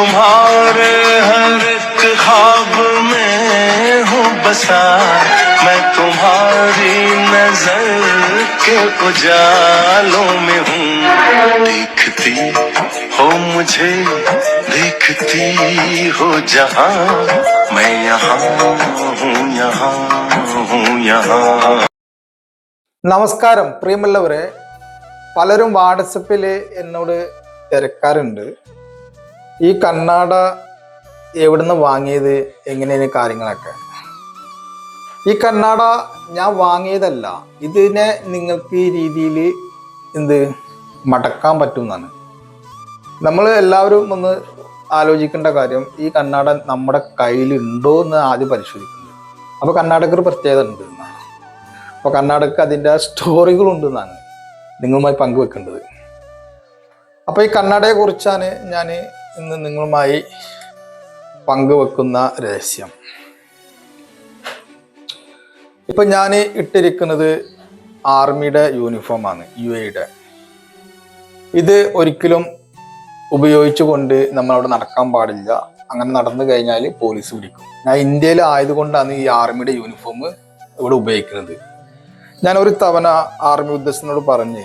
तुम्हारे हर एक ख्वाब में हूँ बसा मैं तुम्हारी नजर के उजालों में हूँ देखती हो मुझे देखती हो जहाँ मैं यहाँ हूँ यहाँ हूँ यहाँ നമസ്കാരം പ്രിയമുള്ളവരെ പലരും വാട്സപ്പിൽ എന്നോട് തിരക്കാറുണ്ട് ഈ കണ്ണാട എവിടുന്ന് വാങ്ങിയത്? എങ്ങനെയാണ് കാര്യങ്ങളൊക്കെ? ഈ കണ്ണാട ഞാൻ വാങ്ങിയതല്ല. ഇതിനെ നിങ്ങൾക്ക് ഈ രീതിയിൽ എന്ത്? മടക്കാൻ പറ്റുമെന്നാണ്. നമ്മൾ എല്ലാവരും ഒന്ന് ആലോചിക്കേണ്ട കാര്യം ഈ കണ്ണാട നമ്മുടെ കയ്യിലുണ്ടോ എന്ന് ആദ്യം പരിശോധിക്കുന്നത് അപ്പോൾ കണ്ണാടക്ക് ഒരു പ്രത്യേകത ഉണ്ട് എന്നാണ്. അപ്പോൾ കർണാടക അതിന്റെ സ്റ്റോറികളുണ്ട് എന്നാണ് നിങ്ങളുമായി പങ്കുവെക്കേണ്ടത്. അപ്പോൾ ഈ കണ്ണാടയെക്കുറിച്ചാണ് ഞാൻ ഇന്ന് നിങ്ങളുമായി പങ്കുവെക്കുന്ന രഹസ്യം. ഇപ്പം ഞാൻ ഇട്ടിരിക്കുന്നത് ആർമിയുടെ യൂണിഫോമാണ് യു എയുടെ. ഇത് ഒരിക്കലും ഉപയോഗിച്ചുകൊണ്ട് നമ്മളവിടെ നടക്കാൻ പാടില്ല. അങ്ങനെ നടന്നു കഴിഞ്ഞാൽ പോലീസ് പിടിക്കും. ഞാൻ ഇന്ത്യയിൽ ആയതുകൊണ്ടാണ് ഈ ആർമിയുടെ യൂണിഫോം ഇവിടെ ഉപയോഗിക്കുന്നത്. ഞാൻ ഒരു തവണ ആർമി ഉദ്യോഗസ്ഥനോട് പറഞ്ഞ്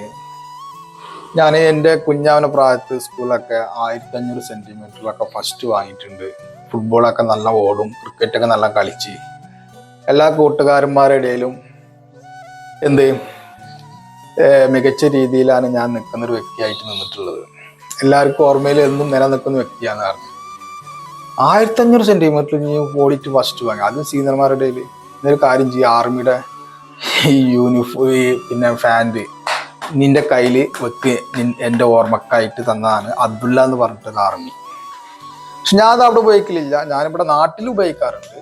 ഞാൻ എന്റെ കുഞ്ഞാവന പ്രായത്ത് സ്കൂളൊക്കെ ആയിരത്തി അഞ്ഞൂറ് സെന്റിമീറ്ററിലൊക്കെ ഫസ്റ്റ് വാങ്ങിയിട്ടുണ്ട്. ഫുട്ബോളൊക്കെ നല്ല ഓടും ക്രിക്കറ്റൊക്കെ നല്ല കളിച്ച്. എല്ലാ കൂട്ടുകാരന്മാരുടെ ഇടയിലും എന്ത് മികച്ച രീതിയിലാണ് ഞാൻ നിൽക്കുന്നൊരു വ്യക്തിയായിട്ട് നിന്നിട്ടുള്ളത്. എല്ലാവർക്കും ഓർമ്മയിൽ എന്നും നിലനിൽക്കുന്ന വ്യക്തിയാണ് പറഞ്ഞു. ആയിരത്തി അഞ്ഞൂറ് സെന്റിമീറ്റർ നീ ഓടിയിട്ട് ഫസ്റ്റ് വാങ്ങി. അതും സീനിയർമാരുടെ ഇടയിൽ. ഇന്നൊരു കാര്യം ചെയ്യുക ആർമിയുടെ ഈ യൂണിഫോം പിന്നെ ഫാന്റ് നിന്റെ കയ്യിൽ വെക്ക്. എന്റെ ഓർമ്മക്കായിട്ട് തന്നതാണ് അബ്ദുള്ള എന്ന് പറഞ്ഞിട്ടൊരു ആർമി പക്ഷെ ഞാൻ അത് അവിടെ ഉപയോഗിക്കലില്ല. ഞാനിവിടെ നാട്ടിൽ ഉപയോഗിക്കാറുണ്ട്.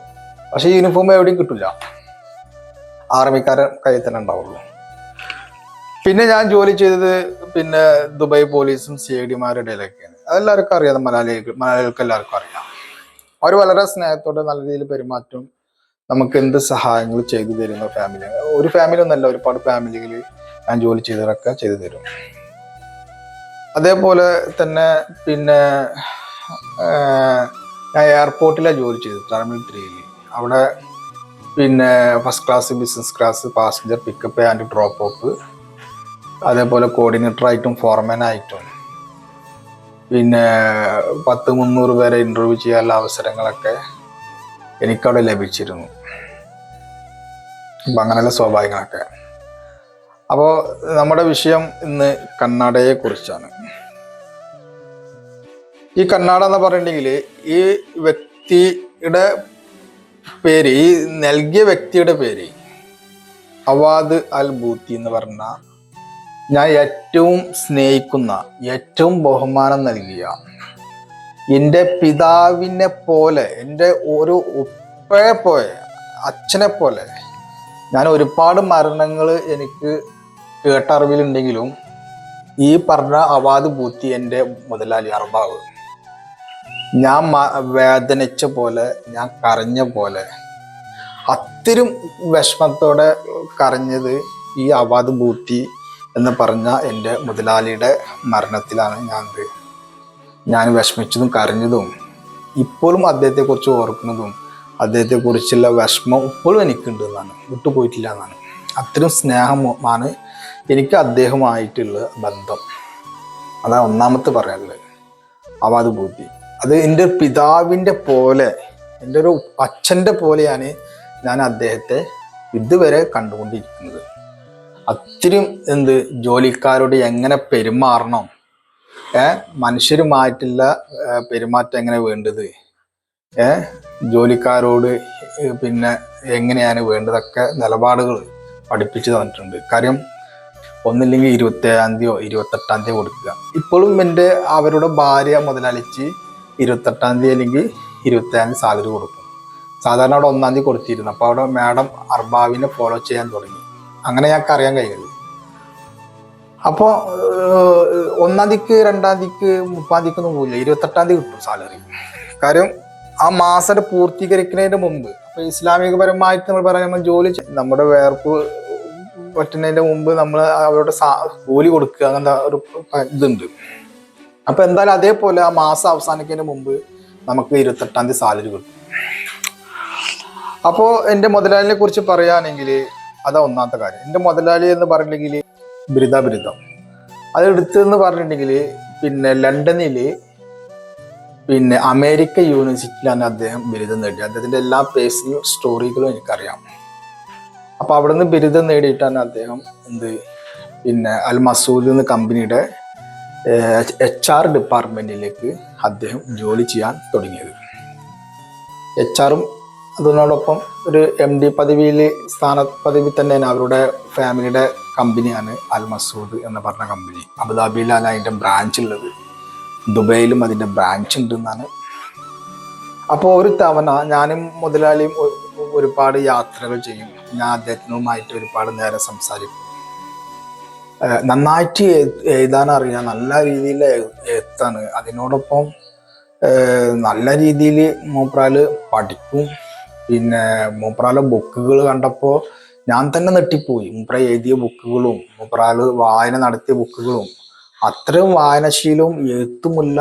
പക്ഷെ യൂണിഫോം എവിടെയും കിട്ടില്ല ആർമിക്കാരൻ കയ്യിൽ തന്നെ ഉണ്ടാവുള്ളൂ. പിന്നെ ഞാൻ ജോലി ചെയ്തത് പിന്നെ ദുബായ് പോലീസും സി ഐ ഡിമാരുടെ ഇടയിലൊക്കെയാണ്. അതെല്ലാവർക്കും അറിയാം. മലയാളികൾ മലയാളികൾക്ക് എല്ലാവർക്കും അറിയാം. അവർ വളരെ സ്നേഹത്തോടെ നല്ല രീതിയിൽ പെരുമാറ്റം നമുക്ക് എന്ത് സഹായങ്ങൾ ചെയ്തു തരുന്ന ഫാമിലി ഒരു ഫാമിലി ഒന്നല്ല ഒരുപാട് ഫാമിലികൾ ഞാൻ ജോലി ചെയ്തവരൊക്കെ ചെയ്തു തരും. അതേപോലെ തന്നെ പിന്നെ ഞാൻ എയർപോർട്ടിലാണ് ജോലി ചെയ്തത് ടെർമിനൽ ത്രീയിൽ അവിടെ പിന്നെ first class business class passenger pickup and drop off അതേപോലെ ഫോർമാൻ ആയിട്ടും പിന്നെ പത്ത് മുന്നൂറ് പേരെ ഇന്റർവ്യൂ ചെയ്യാനുള്ള അവസരങ്ങളൊക്കെ എനിക്കവിടെ ലഭിച്ചിരുന്നു. അപ്പം അങ്ങനെയുള്ള സ്വാഭാവികങ്ങളൊക്കെ അപ്പോൾ നമ്മുടെ വിഷയം ഇന്ന് കണ്ണാടയെക്കുറിച്ചാണ്. ഈ കണ്ണാട എന്ന് പറഞ്ഞിട്ടുണ്ടെങ്കിൽ ഈ വ്യക്തിയുടെ പേര് ഈ നൽകിയ വ്യക്തിയുടെ പേര് അവാദ് അൽ ബൂത്തി എന്ന് പറഞ്ഞ ഞാൻ ഏറ്റവും സ്നേഹിക്കുന്ന ഏറ്റവും ബഹുമാനം നൽകിയ എന്റെ പിതാവിനെ പോലെ എന്റെ ഒരു ഉപ്പയെ പോലെ അച്ഛനെ പോലെ ഞാൻ ഒരുപാട് മരണങ്ങൾ എനിക്ക് കേട്ടറിവിലുണ്ടെങ്കിലും ഈ പറഞ്ഞ അവാദ് പൂത്തി എന്റെ മുതലാളി അർബാവ്. ഞാൻ വേദനിച്ച പോലെ ഞാൻ കരഞ്ഞ പോലെ അത്തിരും വിഷമത്തോടെ കരഞ്ഞത് ഈ അവാദ് ബൂത്തി എന്ന് പറഞ്ഞ എന്റെ മുതലാളിയുടെ മരണത്തിലാണ് ഞാൻ ഞാൻ വിഷമിച്ചതും കരഞ്ഞതും ഇപ്പോഴും അദ്ദേഹത്തെക്കുറിച്ച് ഓർക്കുന്നതും അദ്ദേഹത്തെക്കുറിച്ചുള്ള വിഷമം ഇപ്പോഴും എനിക്കുണ്ട് എന്നാണ്. വിട്ടുപോയിട്ടില്ല എന്നാണ്. അത്രയും സ്നേഹമാണ് എനിക്ക് അദ്ദേഹമായിട്ടുള്ള ബന്ധം. അതാണ് ഒന്നാമത്തെ പറയാനുള്ളത്. അവാദ് ബുദ്ധി അത് എന്റെ പിതാവിന്റെ പോലെ എന്റെ ഒരു അച്ഛന്റെ പോലെയാണ് ഞാൻ അദ്ദേഹത്തെ ഇതുവരെ കണ്ടുകൊണ്ടിരിക്കുന്നത്. അത്രയും എന്ത് ജോലിക്കാരോട് എങ്ങനെ പെരുമാറണം? ഏ? മനുഷ്യരുമായിട്ടുള്ള പെരുമാറ്റം എങ്ങനെ വേണ്ടത്? ഏ? ജോലിക്കാരോട് പിന്നെ എങ്ങനെയാണ് വേണ്ടതൊക്കെ നിലപാടുകൾ പഠിപ്പിച്ചു തന്നിട്ടുണ്ട്. കാര്യം ഒന്നില്ലെങ്കിൽ ഇരുപത്തേഴാം തീയതിയോ ഇരുപത്തെട്ടാം തീയതി കൊടുക്കുക. ഇപ്പോഴും എന്റെ അവരുടെ ഭാര്യ മുതലാളിച്ച് ഇരുപത്തെട്ടാം തീയതി അല്ലെങ്കിൽ ഇരുപത്തേഴാം തീയതി സാലറി കൊടുക്കും. സാധാരണ അവിടെ ഒന്നാം തീയതി കൊടുത്തിരുന്നു. അപ്പോൾ അവിടെ മാഡം അർബാവിനെ ഫോളോ ചെയ്യാൻ തുടങ്ങി. അങ്ങനെ ഞങ്ങൾക്ക് അറിയാൻ കഴിയുള്ളു അപ്പോൾ ഒന്നാം തീയതിക്ക് രണ്ടാം തീയതിക്ക് മുപ്പാം തീയതിക്ക് ഒന്നും പോകില്ല ഇരുപത്തെട്ടാം തീയതി കിട്ടും സാലറി കാര്യം ആ മാസം പൂർത്തീകരിക്കുന്നതിന് മുമ്പ് അപ്പോൾ ഇസ്ലാമികപരമായിട്ട് നമ്മൾ പറയുമ്പോൾ ജോലി നമ്മുടെ വേർപ്പ് പറ്റുന്നതിന്റെ മുമ്പ് നമ്മൾ അവരോട് കൂലി കൊടുക്കുക അങ്ങനത്തെ ഒരു ഇതുണ്ട്. അപ്പൊ എന്തായാലും അതേപോലെ ആ മാസം അവസാനിക്കുന്നതിന് മുമ്പ് നമുക്ക് ഇരുപത്തെട്ടാം തീയതി സാലറി കിട്ടും. അപ്പോൾ എന്റെ മുതലാളിനെ കുറിച്ച് പറയുകയാണെങ്കിൽ അതാ ഒന്നാമത്തെ കാര്യം. എന്റെ മുതലാളി എന്ന് പറഞ്ഞിട്ടുണ്ടെങ്കിൽ ബിരുദ ബിരുദം. അതെടുത്തെന്ന് പറഞ്ഞിട്ടുണ്ടെങ്കിൽ പിന്നെ ലണ്ടനിൽ പിന്നെ അമേരിക്ക യൂണിവേഴ്സിറ്റിയിലാണ് അദ്ദേഹം ബിരുദം നേടിയത്. അദ്ദേഹത്തിന്റെ എല്ലാ പേഴ്സണൽ സ്റ്റോറികളും എനിക്കറിയാം. അപ്പോൾ അവിടുന്ന് ബിരുദം നേടിയിട്ടാണ് അദ്ദേഹം എന്ത് പിന്നെ അൽ മസൂദ് എന്ന കമ്പനിയുടെ എച്ച് ആർ ഡിപ്പാർട്ട്മെന്റിലേക്ക് അദ്ദേഹം ജോലി ചെയ്യാൻ തുടങ്ങിയത്. എച്ച് ആറും അതിനോടൊപ്പം ഒരു എം ഡി പദവിയിൽ സ്ഥാന പദവി തന്നെയാണ് അവരുടെ ഫാമിലിയുടെ കമ്പനിയാണ് അൽ മസൂദ് എന്ന് പറഞ്ഞ കമ്പനി. അബുദാബിയിലാണ് അതിന്റെ ബ്രാഞ്ച് ഉള്ളത്. ദുബൈയിലും അതിന്റെ ബ്രാഞ്ച് ഉണ്ടെന്നാണ്. അപ്പോൾ ഒരു തവണ ഞാനും മുതലാളിയും ഒരുപാട് യാത്രകൾ ചെയ്യും. ഞാൻ അദ്ദേഹത്തിനുമായിട്ട് ഒരുപാട് നേരം സംസാരിക്കും. നന്നായിട്ട് എഴുതാൻ അറിയാം. നല്ല രീതിയിൽ എഴുത്താണ് അതിനോടൊപ്പം നല്ല രീതിയിൽ മൂപ്രാൽ പഠിക്കും. പിന്നെ മൂപ്രാല ബുക്കുകൾ കണ്ടപ്പോൾ ഞാൻ തന്നെ നെട്ടിപ്പോയി മൂപ്ര എഴുതിയ ബുക്കുകളും മൂപ്രാൽ വായന നടത്തിയ ബുക്കുകളും അത്രയും വായനശീലവും എഴുത്തുമില്ല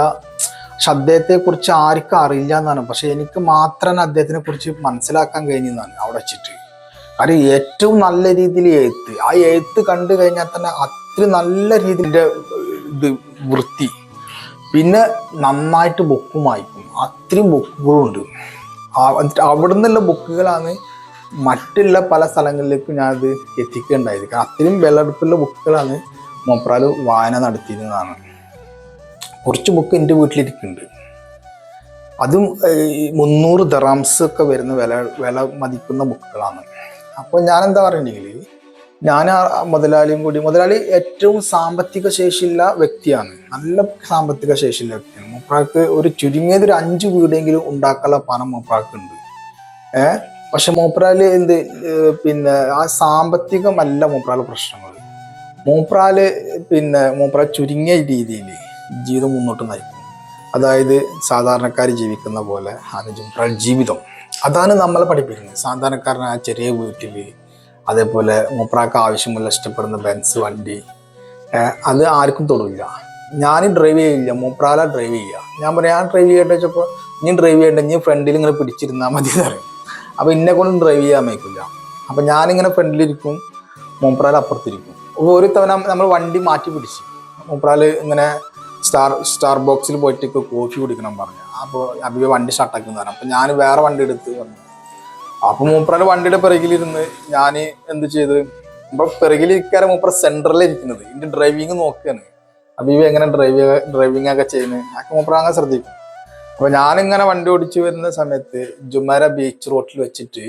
പക്ഷെ അദ്ദേഹത്തെ കുറിച്ച് ആർക്കും അറിയില്ല എന്നാണ് പക്ഷെ എനിക്ക് മാത്രമാണ് അദ്ദേഹത്തിനെ കുറിച്ച് മനസ്സിലാക്കാൻ കഴിഞ്ഞതാണ് അവിടെ വെച്ചിട്ട്. കാര്യം ഏറ്റവും നല്ല രീതിയിൽ എഴുത്ത്. ആ എഴുത്ത് കണ്ടു കഴിഞ്ഞാൽ തന്നെ അത്ര നല്ല രീതിയിൽ ഇത് വൃത്തി. പിന്നെ നന്നായിട്ട് ബുക്കും വായിക്കും. അത്രയും ബുക്കുകളുണ്ട്. എന്നിട്ട് അവിടെ നിന്നുള്ള ബുക്കുകളാണ് മറ്റുള്ള പല സ്ഥലങ്ങളിലേക്കും ഞാൻ അത് കാരണം അത്രയും വിലപിടിപ്പുള്ള ബുക്കുകളാണ് മൊപ്രാൽ വായന നടത്തിയിരുന്നതാണ്. കുറച്ച് ബുക്ക് എന്റെ വീട്ടിലിരിക്കുന്നുണ്ട്. അതും മുന്നൂറ് ദറാംസ് ഒക്കെ വരുന്ന വില വില മതിക്കുന്ന ബുക്കുകളാണ് അപ്പോൾ ഞാൻ എന്താ പറയുന്നെങ്കിൽ ഞാൻ മുതലാളിയും കൂടി മുതലാളി ഏറ്റവും സാമ്പത്തിക ശേഷിയുള്ള വ്യക്തിയാണ്. നല്ല സാമ്പത്തിക ശേഷിയുള്ള വ്യക്തിയാണ്. മൂപ്പറാക്ക് ഒരു ചുരുങ്ങിയത് ഒരു അഞ്ച് വീടെങ്കിലും ഉണ്ടാക്കാനുള്ള പണം മൂപ്പാക്കുണ്ട് ഏഹ് പക്ഷെ മൂപ്പറാൽ എന്ത് പിന്നെ ആ സാമ്പത്തികമല്ല മൂപ്പറാൽ പ്രശ്നങ്ങൾ മൂപ്പറാൽ പിന്നെ മൂപ്പറ ചുരുങ്ങിയ രീതിയിൽ ജീവിതം മുന്നോട്ട് നയിക്കും. അതായത് സാധാരണക്കാർ ജീവിക്കുന്ന പോലെ മൂപ്പറ ജീവിതം. അതാണ് നമ്മളെ പഠിപ്പിക്കുന്നത്. സാധാരണക്കാരനായ ചെറിയ വീട്ടിൽ അതേപോലെ മൂപ്പറാക്ക് ആവശ്യമുള്ള ഇഷ്ടപ്പെടുന്ന ബെൻസ് വണ്ടി അത് ആർക്കും തൊടില്ല. ഞാൻ ഡ്രൈവ് ചെയ്യില്ല. മൂപ്പറാല ഡ്രൈവ് ചെയ്യുക ഞാൻ പറയാം ഞാൻ ഡ്രൈവ് ചെയ്യട്ടെ? വെച്ചപ്പോൾ നീ ഡ്രൈവ് ചെയ്യട്ടെ നീ ഫ്രണ്ടിൽ ഇങ്ങനെ പിടിച്ചിരുന്നാൽ മതി പറയും. അപ്പോൾ ഇന്നെ കൊണ്ട് ഡ്രൈവ് ചെയ്യാൻ വയ്ക്കില്ല അപ്പോൾ ഞാനിങ്ങനെ ഫ്രണ്ടിലിരിക്കും മൂപ്പറാൽ അപ്പുറത്തിരിക്കും. ഒരു തവണ നമ്മൾ വണ്ടി മാറ്റി പിടിച്ച്. മൂപ്പറാൽ ഇങ്ങനെ സ്റ്റാർ സ്റ്റാർ ബോക്സിൽ പോയിട്ട് കോഫി കുടിക്കണം പറഞ്ഞു. അപ്പോൾ അബിബ വണ്ടി സ്റ്റാർട്ടാക്കി പറഞ്ഞു. അപ്പം ഞാൻ വേറെ വണ്ടി എടുത്ത് വന്നു. അപ്പോൾ മൂപ്പറയുടെ വണ്ടിയുടെ പിറകിലിരുന്ന് ഞാൻ എന്ത് ചെയ്ത് ഇപ്പൊ പിറകിലിരിക്കാറ് മൂപ്പറ സെന്ററിൽ ഇരിക്കുന്നത്. എന്റെ ഡ്രൈവിങ് നോക്കുകയാണ് അബീബ എങ്ങനെ ഡ്രൈവ് ഡ്രൈവിംഗ് ഒക്കെ ചെയ്യുന്നത്? അതൊക്കെ മൂപ്പറ അങ്ങനെ ശ്രദ്ധിക്കും. അപ്പോൾ ഞാനിങ്ങനെ വണ്ടി ഓടിച്ചു വരുന്ന സമയത്ത് ജുമര ബീച്ച് റോഡിൽ വെച്ചിട്ട്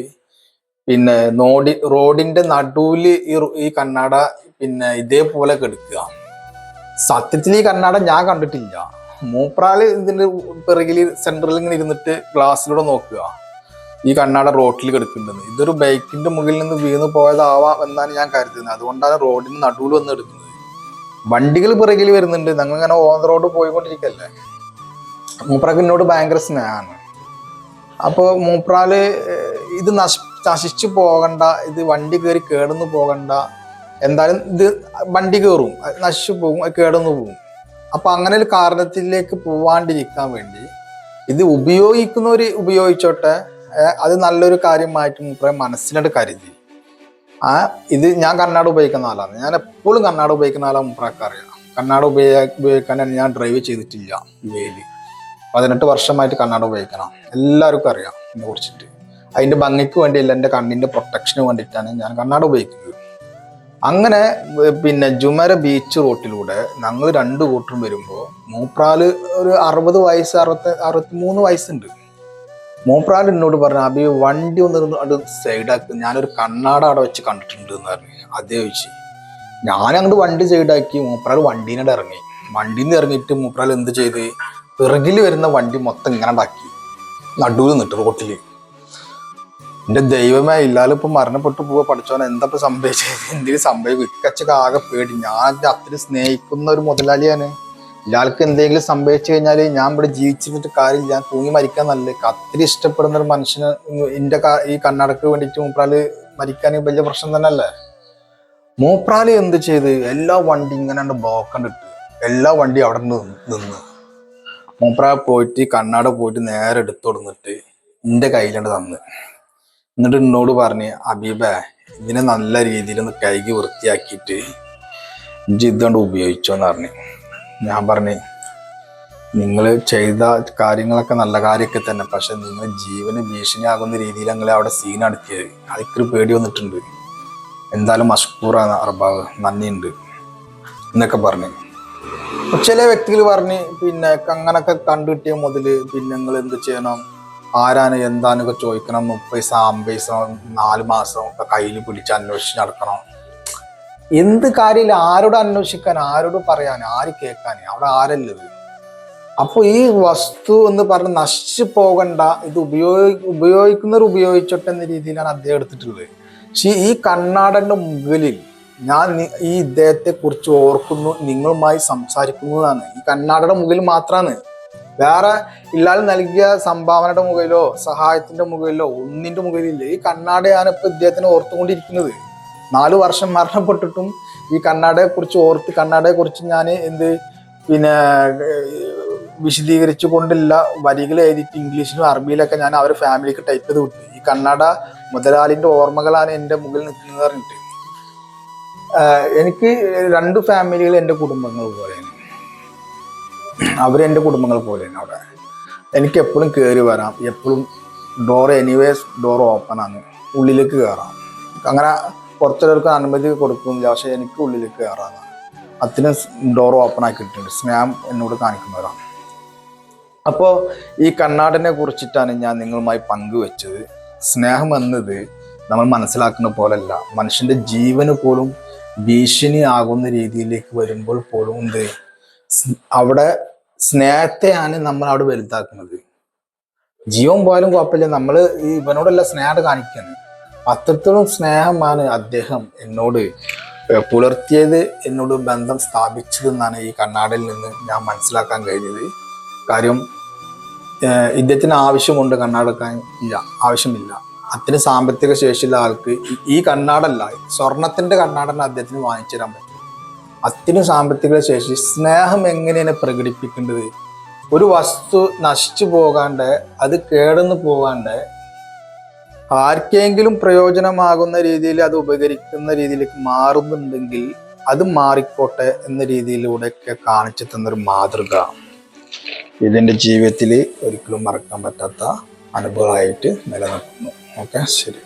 പിന്നെ നോടി റോഡിന്റെ നടുവിൽ ഈ കണ്ണാട പിന്നെ ഇതേപോലെ കെടുക്കുക സത്യത്തിൽ ഈ കണ്ണാടം ഞാൻ കണ്ടിട്ടില്ല. മൂപ്രാൾ ഇതിന്റെ പിറകിൽ സെന്ററിൽ ഇങ്ങനെ ഇരുന്നിട്ട് ഗ്ലാസ്സിലൂടെ നോക്കുക. ഈ കണ്ണാട റോട്ടിൽ കിടക്കുന്നുണ്ടെന്ന്. ഇതൊരു ബൈക്കിന്റെ മുകളിൽ നിന്ന് വീണ് പോയതാവാം എന്നാണ് ഞാൻ കരുതുന്നത്. അതുകൊണ്ടാണ് റോഡിന് നടുവിൽ വന്ന് എടുക്കുന്നത്. വണ്ടികൾ പിറകിൽ വരുന്നുണ്ട്. ഞങ്ങൾ ഇങ്ങനെ ഓൺ റോഡ് പോയിക്കൊണ്ടിരിക്കല്ലേ? മൂപ്രാക്ക് എന്നോട് ഭയങ്കര സ്നേഹമാണ്. അപ്പോൾ മൂപ്രാൽ ഇത് നശ് നശിച്ചു പോകണ്ട. ഇത് വണ്ടി കയറി കേടുന്നു പോകണ്ട. എന്തായാലും ഇത് വണ്ടി കയറും നശിച്ചു പോകും കേടന്നു പോകും. അപ്പൊ അങ്ങനെ ഒരു കാരണത്തിലേക്ക് പോവാണ്ടിരിക്കാൻ വേണ്ടി ഇത് ഉപയോഗിക്കുന്നവർ ഉപയോഗിച്ചോട്ടെ അത് നല്ലൊരു കാര്യമായിട്ട് മൂപ്പറെ മനസ്സിനോട് കരുതി. ആ ഇത് ഞാൻ കണ്ണാട് ഉപയോഗിക്കുന്ന ആളാണ്. ഞാൻ എപ്പോഴും കണ്ണാട് ഉപയോഗിക്കുന്ന ആളാണ് മൂപ്പറൊക്കെ അറിയാം. കണ്ണാട് ഉപയോഗ ഉപയോഗിക്കാനാണ് ഞാൻ ഡ്രൈവ് ചെയ്തിട്ടില്ല വേലി. പതിനെട്ട് വർഷമായിട്ട് കണ്ണാട് ഉപയോഗിക്കണം. എല്ലാവർക്കും അറിയാം എന്നെ കുറിച്ചിട്ട്. അതിന്റെ ഭംഗിക്ക് വേണ്ടിയല്ല എന്റെ കണ്ണിന്റെ പ്രൊട്ടക്ഷന് വേണ്ടിയിട്ടാണ് ഞാൻ കണ്ണാട് ഉപയോഗിക്കുന്നത്. അങ്ങനെ പിന്നെ ജുമര ബീച്ച് റോട്ടിലൂടെ ഞങ്ങൾ രണ്ട് കൂട്ടരും വരുമ്പോൾ മൂപ്രാൽ ഒരു അറുപത് വയസ്സ് അറുപത്തി അറുപത്തി മൂന്ന് വയസ്സുണ്ട്. മൂപ്രാൽ എന്നോട് പറഞ്ഞു അബി വണ്ടി ഒന്ന് അത് സൈഡാക്കി. ഞാനൊരു കണ്ണാട അവിടെ വെച്ച് കണ്ടിട്ടുണ്ട് എന്ന് പറഞ്ഞു. അതേ വെച്ച് ഞാൻ അങ്ങോട്ട് വണ്ടി സൈഡാക്കി. മൂപ്രാൽ വണ്ടീനോട് ഇറങ്ങി. വണ്ടിയിൽ നിന്ന് ഇറങ്ങിയിട്ട് മൂപ്രാൽ എന്ത് ചെയ്ത്? പിറകിൽ വരുന്ന വണ്ടി മൊത്തം ഇങ്ങനെ ഉണ്ടാക്കി. നടുവിൽ നിന്നിട്ട് റോട്ടിൽ എന്റെ ദൈവമേ ഇല്ലാലും ഇപ്പൊ മരണപ്പെട്ടു പോവുക പഠിച്ചോൻ എന്താ ഇപ്പൊ സംഭവിച്ചത്? എന്തിനു സംഭവിക്കും ഇക്കച്ചൊക്കെ ആകെ പേടി. ഞാൻ അത്രയും സ്നേഹിക്കുന്ന ഒരു മുതലാളിയാണ്. ഇയാൾക്ക് എന്തെങ്കിലും സംഭവിച്ചു കഴിഞ്ഞാൽ ഞാൻ ഇവിടെ ജീവിച്ചിട്ട് കാര്യമില്ല. ഞാൻ തൂങ്ങി മരിക്കാൻ നല്ല അത്ര ഇഷ്ടപ്പെടുന്ന ഒരു മനുഷ്യന് എന്റെ ഈ കണ്ണടക്ക് വേണ്ടിയിട്ട് മൂപ്രാൽ മരിക്കാൻ വലിയ പ്രശ്നം തന്നെ അല്ലേ മൂപ്രാൽ എന്ത് ചെയ്ത്? എല്ലാ വണ്ടി ഇങ്ങനെ ബ്ലോക്ക് കണ്ടിട്ട് എല്ലാ വണ്ടി അവിടെ നിന്ന് നിന്ന്. മൂപ്പറ പോയിട്ട് കണ്ണാട പോയിട്ട് നേരെ എടുത്തു കൊടുത്തിട്ട് എന്റെ കയ്യിലുണ്ട് തന്ന്. എന്നിട്ട് എന്നോട് പറഞ്ഞ് അബീബ ഇതിനെ നല്ല രീതിയിൽ ഒന്ന് കൈകി വൃത്തിയാക്കിയിട്ട് ജിദ്ദണ്ട് ഉപയോഗിച്ചോന്ന് പറഞ്ഞു. ഞാൻ പറഞ്ഞു നിങ്ങൾ ചെയ്ത കാര്യങ്ങളൊക്കെ നല്ല കാര്യമൊക്കെ തന്നെ പക്ഷെ നിങ്ങൾ ജീവന് ഭീഷണിയാകുന്ന രീതിയിൽ നിങ്ങൾ അവിടെ സീൻ അടുക്കിയത് അതിക്കൊരു പേടി വന്നിട്ടുണ്ട്. എന്തായാലും മഷ്കൂറാണ് അർബാവ് നന്ദിയുണ്ട് എന്നൊക്കെ പറഞ്ഞു. ചില വ്യക്തികൾ പറഞ്ഞ് പിന്നെ അങ്ങനൊക്കെ കണ്ടുകിട്ടിയ മുതൽ പിന്നെ നിങ്ങൾ എന്ത് ചെയ്യണം? ആരാണ് എന്താന്നൊക്കെ ചോദിക്കണം. മുപ്പത് പൈസ അമ്പത് നാല് മാസം ഒക്കെ കയ്യിൽ പിടിച്ച് അന്വേഷിച്ച് നടക്കണം. എന്ത് കാര്യമില്ല. ആരോട് അന്വേഷിക്കാൻ ആരോട് പറയാൻ ആര് കേൾക്കാൻ? അവിടെ ആരല്ലത് അപ്പോൾ ഈ വസ്തു എന്ന് പറഞ്ഞ് നശിച്ചു പോകണ്ട ഇത് ഉപയോഗി ഉപയോഗിക്കുന്നവർ ഉപയോഗിച്ചോട്ടെ എന്ന രീതിയിലാണ് അദ്ദേഹം എടുത്തിട്ടുള്ളത്. പക്ഷെ ഈ കണ്ണാടന്റെ മുകളിൽ ഞാൻ ഈ ഇദ്ദേഹത്തെ കുറിച്ച് ഓർക്കുന്നു നിങ്ങളുമായി സംസാരിക്കുന്നതാണ്. ഈ കണ്ണാടയുടെ മുകളിൽ മാത്രമാണ് വേറെ ഇല്ലാതെ നൽകിയ സംഭാവനയുടെ മുകളിലോ സഹായത്തിന്റെ മുകളിലോ ഒന്നിന്റെ മുകളിലില്ല. ഈ കണ്ണാടയാണ് ഇപ്പൊ ഇദ്ദേഹത്തിന് ഓർത്തുകൊണ്ടിരിക്കുന്നത്. നാല് വർഷം മരണപ്പെട്ടിട്ടും ഈ കണ്ണാടയെ കുറിച്ച് ഓർത്ത് കണ്ണാടയെ കുറിച്ച് ഞാൻ എന്ത് പിന്നെ വിശദീകരിച്ചു കൊണ്ടില്ല. വരികൾ എഴുതിയിട്ട് ഇംഗ്ലീഷിലും അറബിയിലൊക്കെ ഞാൻ അവരെ ഫാമിലിക്ക് ടൈപ്പ് ചെയ്ത് വിട്ടു. ഈ കണ്ണാട മുതലാളിന്റെ ഓർമ്മകളാണ് എന്റെ മുകളിൽ നിൽക്കുന്നത് പറഞ്ഞിട്ട്. എനിക്ക് രണ്ട് ഫാമിലികൾ എന്റെ കുടുംബങ്ങൾ പോലെയാണ്. അവർ എന്റെ കുടുംബങ്ങൾ പോലെയാണ് അവിടെ. എനിക്ക് എപ്പോഴും കയറി വരാം. എപ്പോഴും ഡോർ എനിവേസ് ഡോർ ഓപ്പൺ ആണ്. ഉള്ളിലേക്ക് കയറാം അങ്ങനെ പുറത്തുള്ളവർക്ക് അനുമതി കൊടുക്കുന്നില്ല പക്ഷേ എനിക്ക് ഉള്ളിലേക്ക് കയറാം അത്രയും ഡോർ ഓപ്പൺ ആക്കിയിട്ടുണ്ട് സ്നേഹം എന്നോട് കാണിക്കുന്നവരാണ് അപ്പോൾ ഈ കണ്ണാടിനെ കുറിച്ചിട്ടാണ് ഞാൻ നിങ്ങളുമായി പങ്കുവെച്ചത്. സ്നേഹം എന്നത് നമ്മൾ മനസ്സിലാക്കുന്ന പോലല്ല. മനുഷ്യന്റെ ജീവന് പോലും ഭീഷണി ആകുന്ന രീതിയിലേക്ക് വരുമ്പോൾ പോലും എന്ത് അവിടെ സ്നേഹത്തെയാണ് നമ്മൾ അവിടെ വലുതാക്കുന്നത്. ജീവൻ പോയാലും കുഴപ്പമില്ല. നമ്മൾ ഈ ഇവനോടല്ല സ്നേഹം കാണിക്കുന്നത് അത്രത്തോളം സ്നേഹമാണ് അദ്ദേഹം എന്നോട് പുലർത്തിയത് എന്നോട് ബന്ധം സ്ഥാപിച്ചതെന്നാണ് ഈ കണ്ണാടിൽ നിന്ന് ഞാൻ മനസ്സിലാക്കാൻ കഴിഞ്ഞത്. കാര്യം ഇദ്ദേഹത്തിന് ആവശ്യമുണ്ട് കണ്ണാടക്കാൻ ഇല്ല ആവശ്യമില്ല. അത്തിന് സാമ്പത്തിക ശേഷിയുള്ള ആൾക്ക് ഈ- കണ്ണാടല്ല സ്വർണത്തിന്റെ കണ്ണാടന അദ്ദേഹത്തിന് വാങ്ങിച്ചു തരാൻ പറ്റും അത്തിന് സാമ്പത്തിക ശേഷി സ്നേഹം എങ്ങനെയാണ് പ്രകടിപ്പിക്കേണ്ടത്? ഒരു വസ്തു നശിച്ചു പോകാണ്ട് അത് കേടന്നു പോകാണ്ട് ആർക്കെങ്കിലും പ്രയോജനമാകുന്ന രീതിയിൽ അത് ഉപകരിക്കുന്ന രീതിയിലേക്ക് മാറുന്നുണ്ടെങ്കിൽ അത് മാറിക്കോട്ടെ എന്ന രീതിയിലൂടെയൊക്കെ കാണിച്ചു തന്നൊരു മാതൃക. ഇതെന്റെ ജീവിതത്തിൽ ഒരിക്കലും മറക്കാൻ പറ്റാത്ത അനുഭവമായിട്ട് നിലനിൽക്കുന്നു. ഓക്കെ ശരി.